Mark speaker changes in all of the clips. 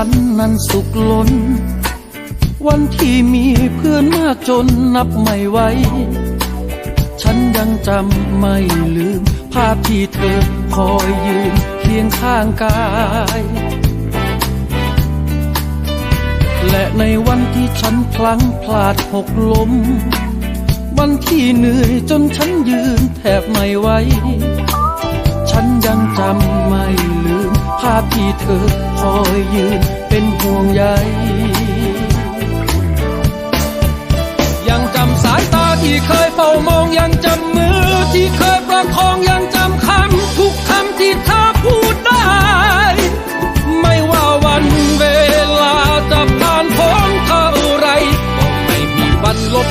Speaker 1: ฉันนั้นสุขล้น วันที่มีเพื่อนมากจนนับไม่ไหวฉันยังจำไม่ลืม ภาพที่เธอคอยยืนเคียงข้างกาย และในวันที่ฉันพลั้งพลาดหกล้ม วันที่เหนื่อยจนฉันยืนแทบไม่ไหวฉันยังจำไม่ลืม ภาพที่เธอคอยยืนเป็นห่วงใยยังจำสายตาที่เคยเฝ้ามองยังจำมือที่เคยประคองยังจำคำทุกคำที่เธอพูดได้ ไม่ว่าวันเวลาจะผ่านพ้นเท่าไรก็ไม่มีวันลบ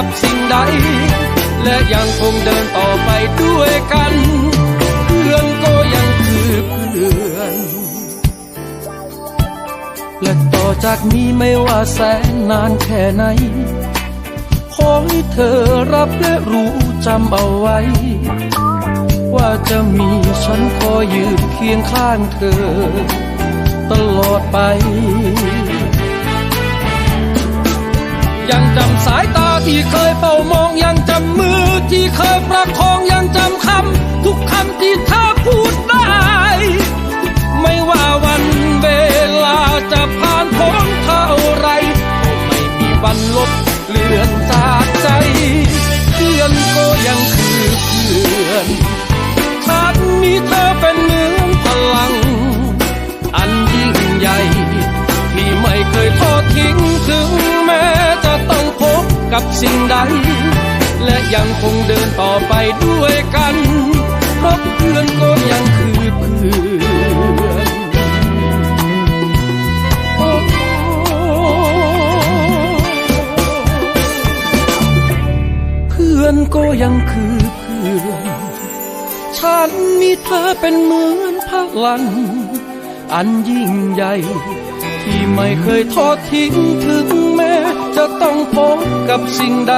Speaker 1: กับสิ่งใด และยังคงเดินต่อไปด้วยกันเพื่อนก็ยังคือเพื่อนและต่อจากนี้ไม่ว่าแสนนานแค่ไหนขอให้เธอรับและรู้จำเอาไว้ ว่าจะมีฉันคอยยืนเคียงข้างเธอ ตลอดไป ยังจำสายตา ที่เคยเฝ้ามองยังจำมือที่เคยประคองยังจำคำทุกคำที่เธอพูดได้ ไม่ว่าวันเวลาจะผ่านพ้นเท่าไรก็ไม่มีวันลบเลือนจากใจเพื่อนก็ยังคือเพื่อน และยังคงเดินต่อไปด้วยกันเพราะเพื่อนก็ยังคือเพื่อนเพื่อนก็ยังคือเพื่อน ฉันมีเธอเป็นเหมือนพลัง อันยิ่งใหญ่ ที่ไม่เคยทอดทิ้งถึง จะต้องพบกับสิ่งใด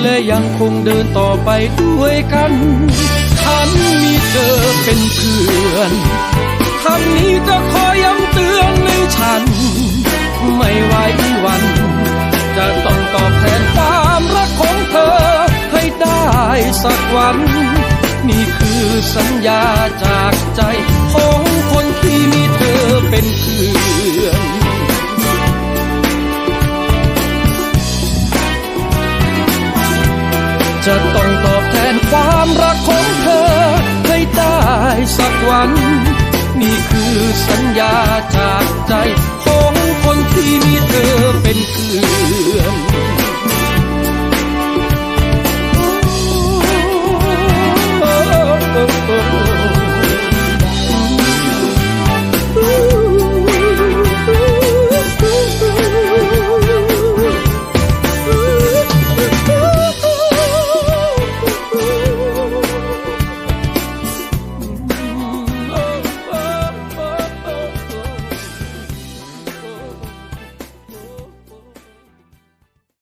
Speaker 1: และยังคงเดินต่อไปด้วยกัน ฉันมีเธอเป็นเพื่อนคำนี้จะคอยย้ำเตือนในฉัน ไม่ไหววัน จะต้องตอบแทนความรักของเธอ ให้ได้สักวัน นี่คือสัญญาจากใจ จะต้องตอบแทนความรักของเธอ ให้ได้สักวัน นี่คือสัญญาจากใจของคนที่มีเธอเป็นเพื่อน